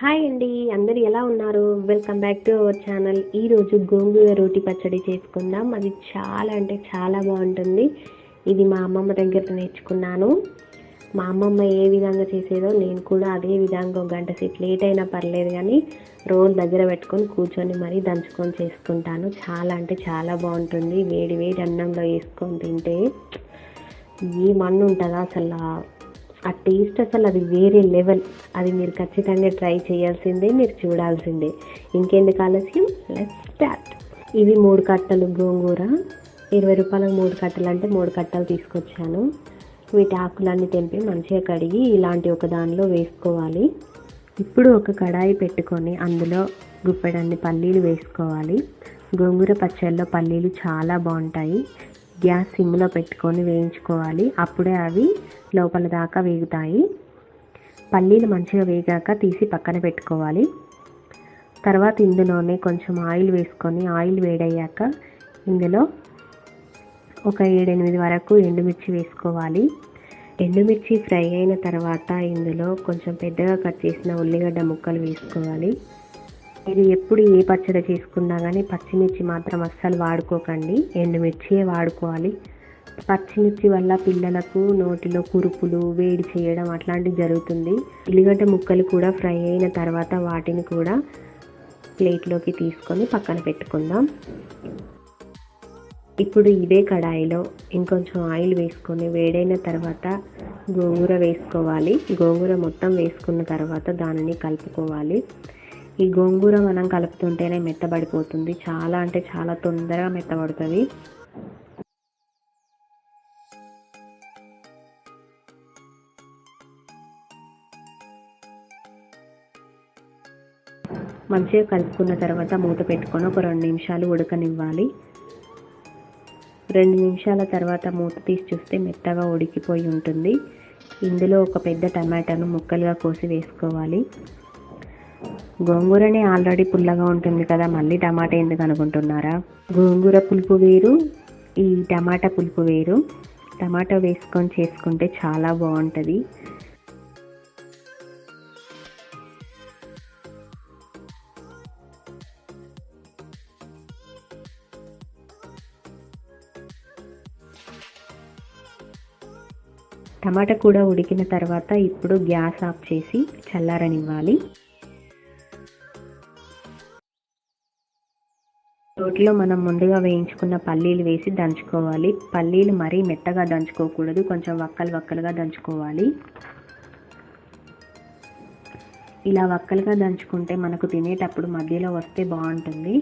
Hi అండి అందరు ఎలా ఉన్నారు? Welcome back to our channel ఈరోజు గోంగూర రోటి పచ్చడి చేసుకుందాం. అది చాలా అంటే చాలా బాగుంటుంది. ఇది మా అమ్మమ్మ దగ్గర నేర్చుకున్నాను. మా అమ్మమ్మ ఏ విధంగా చేసేదో నేను కూడా అదే విధంగా ఒక గంట సేపు లేట్ అయినా పర్లేదు కానీ రోల్ దగ్గర పెట్టుకొని కూర్చొని మరీ దంచుకొని చేసుకుంటాను. చాలా అంటే చాలా బాగుంటుంది. వేడి వేడి అన్నంలో వేసుకొని తింటే ఈ మన్ను ఉంటుందా అసలు? ఆ- టేస్ట్ అసలు అది వేరే లెవెల్. అది మీరు ఖచ్చితంగా ట్రై చేయాల్సిందే మీరు చూడాల్సిందే. ఇంకెందుకు ఆలస్యం? లెట్ స్టార్ట్ ఇవి మూడు కట్టలు గోంగూర. ఇరవై రూపాయలకు మూడు కట్టలు అంటే మూడు కట్టలు తీసుకొచ్చాను. వీటి ఆకులన్నీ తెంపి మంచిగా కడిగి ఇలాంటి ఒక దానిలో వేసుకోవాలి. ఇప్పుడు ఒక కడాయి పెట్టుకొని అందులో గుప్పెడన్ని పల్లీలు వేసుకోవాలి. గోంగూర పచ్చళ్ళలో పల్లీలు చాలా బాగుంటాయి. గ్యాస్ సిమ్లో పెట్టుకొని వేయించుకోవాలి. అప్పుడే అవి లోపల దాకా వేగుతాయి. పల్లీలు మంచిగా వేగాక తీసి పక్కన పెట్టుకోవాలి. తర్వాత ఇందులోనే కొంచెం ఆయిల్ వేసుకొని ఆయిల్ వేడయ్యాక ఇందులో ఒక ఏడెనిమిది వరకు ఎండుమిర్చి వేసుకోవాలి. ఎండుమిర్చి ఫ్రై అయిన తర్వాత ఇందులో కొంచెం పెద్దగా కట్ చేసిన ఉల్లిగడ్డ ముక్కలు వేసుకోవాలి. మీరు ఎప్పుడు ఏ పచ్చడి చేసుకున్నా కానీ పచ్చిమిర్చి మాత్రం అస్సలు వాడుకోకండి. ఎండుమిర్చియే వాడుకోవాలి. పచ్చిమిర్చి వల్ల పిల్లలకు నోటిలో కురుపులు వేడి చేయడం అట్లాంటివి జరుగుతుంది. ఉల్లిగడ్డ ముక్కలు కూడా ఫ్రై అయిన తర్వాత వాటిని కూడా ప్లేట్లోకి తీసుకొని పక్కన పెట్టుకుందాం. ఇప్పుడు ఇదే కడాయిలో ఇంకొంచెం ఆయిల్ వేసుకొని వేడైన తర్వాత గోంగూర వేసుకోవాలి. గోంగూర మొత్తం వేసుకున్న తర్వాత దానిని కలుపుకోవాలి. ఈ గోంగూర మనం కలుపుతుంటేనే మెత్తబడిపోతుంది. చాలా అంటే చాలా తొందరగా మెత్తబడుతుంది. మంచిగా కలుపుకున్న తర్వాత మూత పెట్టుకొని ఒక రెండు నిమిషాలు ఉడకనివ్వాలి. రెండు నిమిషాల తర్వాత మూత తీసి చూస్తే మెత్తగా ఉడికిపోయి ఉంటుంది. ఇందులో ఒక పెద్ద టమాటాను ముక్కలుగా కోసి వేసుకోవాలి. గోంగూరనే ఆల్రెడీ పుల్లగా ఉంటుంది కదా మళ్ళీ టమాటా ఎందుకు అనుకుంటున్నారా? గోంగూర పులుపు వేరు ఈ టమాటా పులుపు వేరు. టమాటా వేసుకొని చేసుకుంటే చాలా బాగుంటుంది. టమాటా కూడా ఉడికిన తర్వాత ఇప్పుడు గ్యాస్ ఆఫ్ చేసి చల్లారనివ్వాలి. రోట్లో మనం ముందుగా వేయించుకున్న పల్లీలు వేసి దంచుకోవాలి. పల్లీలు మరీ మెత్తగా దంచుకోకూడదు. కొంచెం వక్కలు వక్కలుగా దంచుకోవాలి. ఇలా వక్కలుగా దంచుకుంటే మనకు తినేటప్పుడు మధ్యలో వస్తే బాగుంటుంది.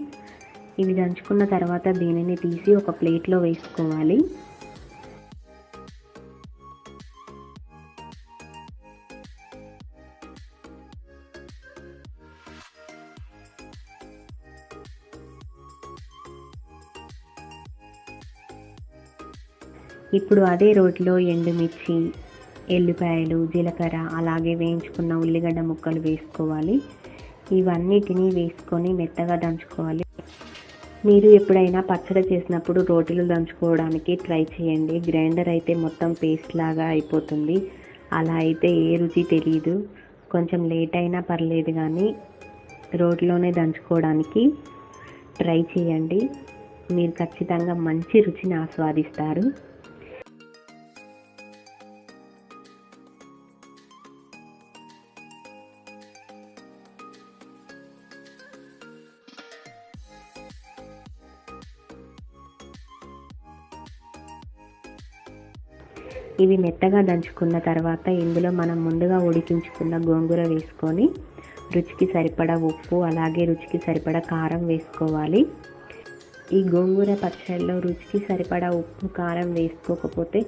ఇవి దంచుకున్న తర్వాత దీనిని తీసి ఒక ప్లేట్లో వేసుకోవాలి. ఇప్పుడు అదే రోటిలో ఎండుమిర్చి ఎల్లిపాయలు జీలకర్ర అలాగే వేయించుకున్న ఉల్లిగడ్డ ముక్కలు వేసుకోవాలి. ఇవన్నిటిని వేసుకొని మెత్తగా దంచుకోవాలి. మీరు ఎప్పుడైనా పచ్చడి చేసినప్పుడు రోటీలు దంచుకోవడానికి ట్రై చేయండి. గ్రైండర్ అయితే మొత్తం పేస్ట్ లాగా అయిపోతుంది. అలా అయితే ఏ రుచి తెలియదు కొంచెం లేట్ అయినా పర్లేదు కానీ రోటిలోనే దంచుకోవడానికి ట్రై చేయండి. మీరు ఖచ్చితంగా మంచి రుచిని ఆస్వాదిస్తారు. ఇవి మెత్తగా దంచుకున్న తర్వాత ఇందులో మనం ముందుగా ఉడికించుకున్న గోంగూర వేసుకొని రుచికి సరిపడా ఉప్పు అలాగే రుచికి సరిపడా కారం వేసుకోవాలి. ఈ గోంగూర పచ్చడిలో రుచికి సరిపడా ఉప్పు కారం వేసుకోకపోతే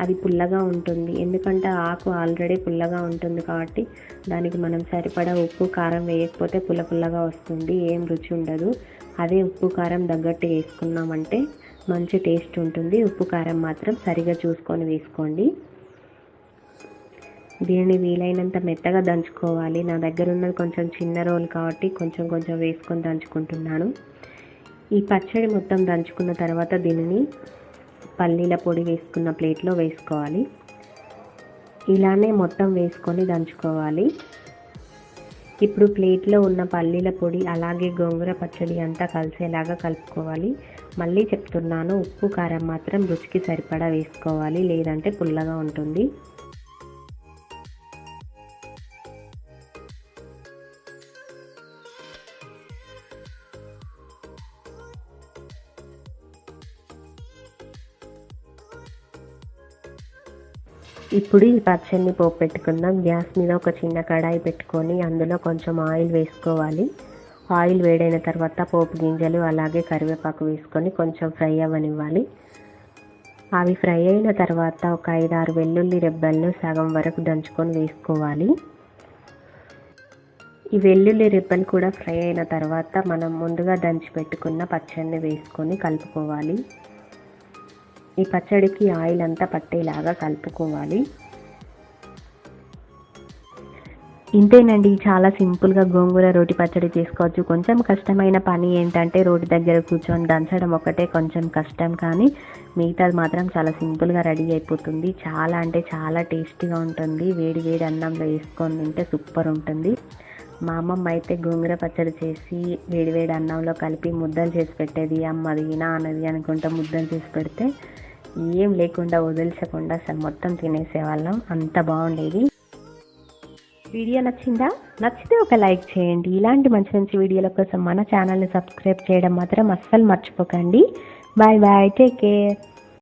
అది పుల్లగా ఉంటుంది. ఎందుకంటే ఆకు ఆల్రెడీ పుల్లగా ఉంటుంది కాబట్టి దానికి మనం సరిపడా ఉప్పు కారం వేయకపోతే పుల్ల పుల్లగా వస్తుంది. ఏం రుచి ఉండదు. అదే ఉప్పు కారం తగ్గట్టు వేసుకున్నామంటే మంచి టేస్ట్ ఉంటుంది. ఉప్పు కారం మాత్రం సరిగా చూసుకొని వేసుకోండి. దీనిని వీలైనంత మెత్తగా దంచుకోవాలి. నా దగ్గర ఉన్నది కొంచెం చిన్న రోల్ కాబట్టి కొంచెం కొంచెం వేసుకొని దంచుకుంటున్నాను. ఈ పచ్చడి మొత్తం దంచుకున్న తర్వాత దీనిని పల్లీల పొడి వేసుకున్న ప్లేట్లో వేసుకోవాలి. ఇలానే మొత్తం వేసుకొని దంచుకోవాలి. ఇప్పుడు ప్లేట్లో ఉన్న పల్లీల పొడి అలాగే గోంగూర పచ్చడి అంతా కలిసేలాగా కలుపుకోవాలి. మళ్ళీ చెప్తున్నాను. ఉప్పు కారం మాత్రం రుచికి సరిపడా వేసుకోవాలి. లేదంటే పుల్లగా ఉంటుంది. ఇప్పుడు ఈ పచ్చడిని పోపు పెట్టుకుందాం గ్యాస్ మీద ఒక చిన్న కడాయి పెట్టుకొని అందులో కొంచెం ఆయిల్ వేసుకోవాలి. ఆయిల్ వేడైన తర్వాత పోపు గింజలు అలాగే కరివేపాకు వేసుకొని కొంచెం ఫ్రై అవ్వనివ్వాలి. అవి ఫ్రై అయిన తర్వాత ఒక ఐదారు వెల్లుల్లి రెబ్బలను సగం వరకు దంచుకొని వేసుకోవాలి. ఈ వెల్లుల్లి రెబ్బలు కూడా ఫ్రై అయిన తర్వాత మనం ముందుగా దంచి పెట్టుకున్న పచ్చడిని వేసుకొని కలుపుకోవాలి. ఈ పచ్చడికి ఆయిల్ అంతా పట్టేలాగా కలుపుకోవాలి. ఇంతేనండి చాలా సింపుల్గా గోంగూర రోటి పచ్చడి చేసుకోవచ్చు. కొంచెం కష్టమైన పని ఏంటంటే రోటి దగ్గర కూర్చొని దంచడం ఒకటే కొంచెం కష్టం. కానీ మిగతాది మాత్రం చాలా సింపుల్గా రెడీ అయిపోతుంది. చాలా అంటే చాలా టేస్టీగా ఉంటుంది. వేడి వేడి అన్నంలో వేసుకొని తింటే సూపర్ ఉంటుంది. మా అమ్మమ్మ అయితే గోంగూర పచ్చడి చేసి వేడి వేడి అన్నంలో కలిపి ముద్దలు చేసి పెట్టేది. అమ్మది నాన్నది అనుకుంటా ముద్దలు చేసి పెడితే ఏం లేకుండా వదిలించకుండా అసలు మొత్తం తినేసేవాళ్ళం. అంత బాగుండేది. వీడియో నచ్చిందా? నచ్చితే ఒక లైక్ చేయండి. ఇలాంటి మంచి మంచి వీడియోల కోసం మన ఛానల్ని సబ్స్క్రైబ్ చేయడం మాత్రం అస్సలు మర్చిపోకండి. Bye bye. Take care.